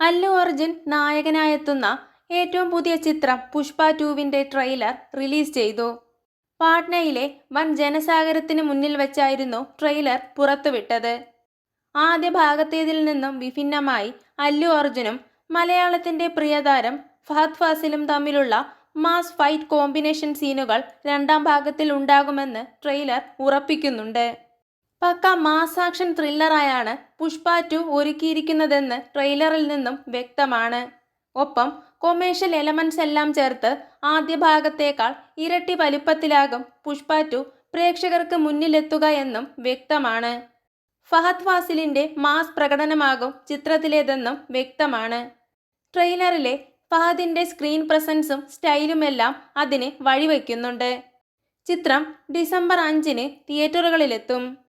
അല്ലു അർജുൻ നായകനായെത്തുന്ന ഏറ്റവും പുതിയ ചിത്രം പുഷ്പ ടൂവിന്റെ ട്രെയിലർ റിലീസ് ചെയ്തു. പാട്നയിലെ വൻ ജനസാഗരത്തിന് മുന്നിൽ വെച്ചായിരുന്നു ട്രെയിലർ പുറത്തുവിട്ടത്. ആദ്യ ഭാഗത്തേതിൽ നിന്നും വിഭിന്നമായി അല്ലു അർജുനും മലയാളത്തിന്റെ പ്രിയതാരം ഫഹദ് ഫാസിലും തമ്മിലുള്ള മാസ് ഫൈറ്റ് കോമ്പിനേഷൻ സീനുകൾ രണ്ടാം ഭാഗത്തിൽ ഉണ്ടാകുമെന്ന് ട്രെയിലർ ഉറപ്പിക്കുന്നുണ്ട്. പക്ക മാസ് ആക്ഷൻ ത്രില്ലറായാണ് പുഷ്പ ടു ഒരുക്കിയിരിക്കുന്നതെന്ന് ട്രെയിലറിൽ നിന്നും വ്യക്തമാണ്. ഒപ്പം കൊമേഴ്ഷ്യൽ എലമെന്റ്സ് എല്ലാം ചേർത്ത് ആദ്യ ഭാഗത്തേക്കാൾ ഇരട്ടി വലുപ്പത്തിലാകും പുഷ്പ ടു പ്രേക്ഷകർക്ക് മുന്നിലെത്തുക എന്നും വ്യക്തമാണ്. ഫഹദ് ഫാസിലിന്റെ മാസ് പ്രകടനമാകും ചിത്രത്തിലേതെന്നും വ്യക്തമാണ്. ട്രെയിലറിലെ ഫഹദിന്റെ സ്ക്രീൻ പ്രസൻസും സ്റ്റൈലുമെല്ലാം അതിന് വഴിവെക്കുന്നുണ്ട്. ചിത്രം ഡിസംബർ അഞ്ചിന് തിയേറ്ററുകളിലെത്തും.